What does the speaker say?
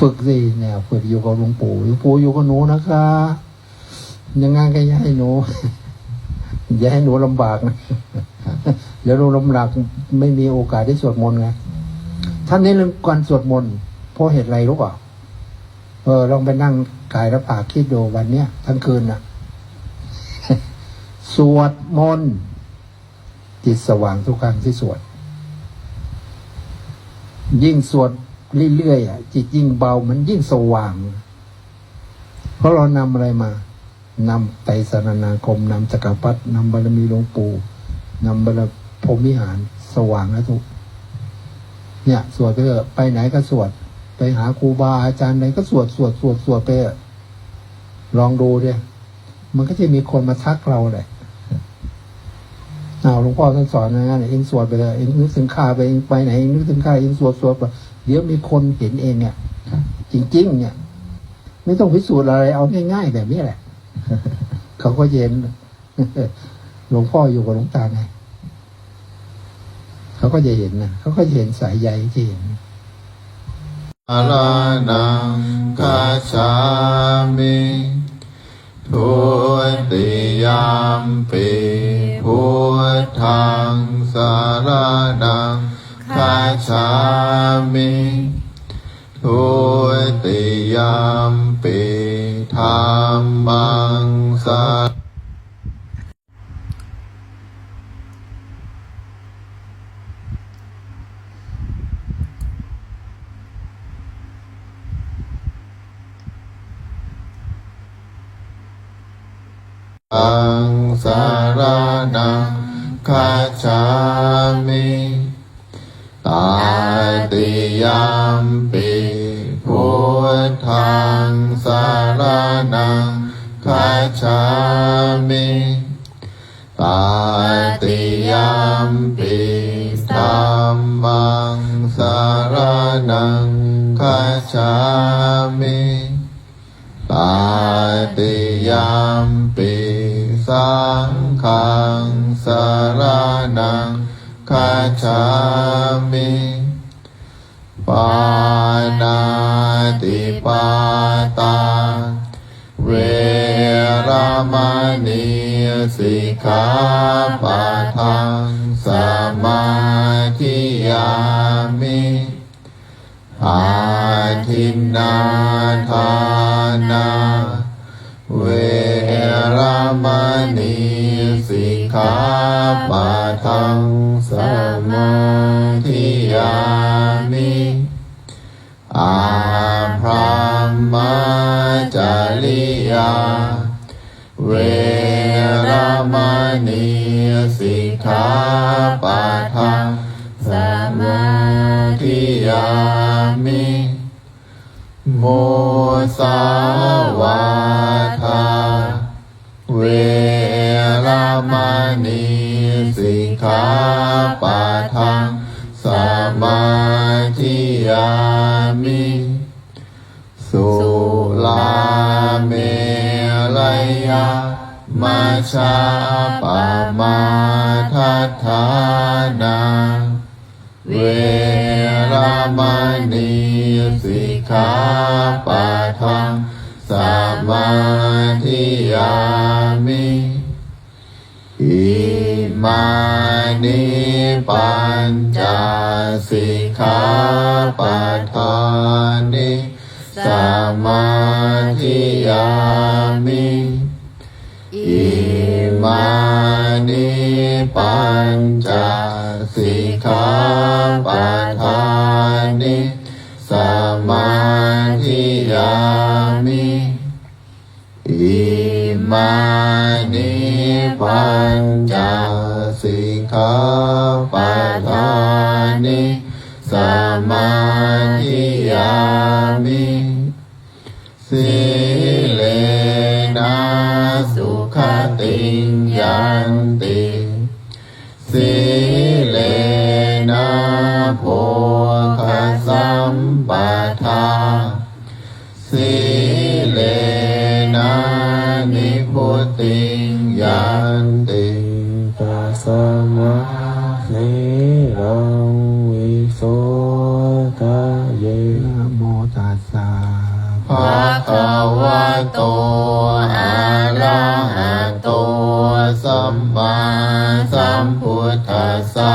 ฝึกสิเนี่ยฝึกอยู่กับหลวงปู่หลวงปู่อยู่กับหนูนะคะยังไงก็อย่าให้หนูอย่าให้หนูลำบากนะเดี๋ยวหนูลำบากไม่มีโอกาสได้สวดมนต์ไงท่านนี้เรื่องการสวดมนต์เพราะเหตุอะไรรู้เปล่าเออลองไปนั่งกายรับปากคิดดูวันเนี้ยทั้งคืนน่ะสวดมนต์จิตสว่างทุกครั้งที่สวด ยิ่งสวด เรื่อยๆอะจิตยิ่งเบามันยิ่งสว่าง เพราะเรานำอะไรมานำไตรสรณาคมนำจักรพรรดินำบารมีหลวงปู่นำบารพรมิหารสว่างแล้วทุกเนี่ย สวดไปเถอะไปไหนก็สวด ไปหาครูบาอาจารย์ไหนก็สวดสวดสวดสวดไปลองดูดิมันก็จะมีคนมาทักเราแหละอ้าหลวงพ่อท่านสอนนะงั้นเองสวดไปเลยเองนึกถึงข้าไปเองไปไหนเองนึกถึงข้าเองสวดสวดไป เดี๋ยวมีคนเห็นเองเนี่ยจริง ๆ เนี่ย ไม่ต้องพิสูจน์อะไรเอาง่าย ๆ แบบนี้แหละ เขาก็เย็นหลวงพ่ออยู่กับหลวงตาไงเขาก็จะเห็นนะเขาก็จะเห็นสายใยที่เห็นอารานังคาชามิทุติยามปิพุทธังสารนัง คาชามิทุติยามปิธรรมังสารอังสารนังคาชามิ ตาติยามปิพุทธังสารนังคาชามิตาติยามปิธรรมังสารนังคาชามิตาติยามปิสังขังสารนัง คาชามิปานาติปาตา เวรามณีสิกขาปะทังสมาธิยามิอาทินนาทานา เวรามณีสิกขา ปะทังสมาธิยามิอาพรหมาจาริยา เวรามณีสิกขาปะทังสมาธิยามิโมสาวาทาเวรามณี สิกขาปะทังสมาธิยามิสุลาเมลยยามาชาปะมาทัฏฐานาเวรามณีสิกขา มานิปัญจสิกขาปะทานิสมาธิยามิอิมานิปัญจสิกขาปะทานิสมาธิยามิอิมานิปัญจ ขาปะทานิสมาธิยามิสิเลนะสุขติยันติสิเลนะโภคสัมปทาสิเลนะนิพุติยันติ ภะคะวะโตอะระหะโตสัมมาสัมพุทธัสสะ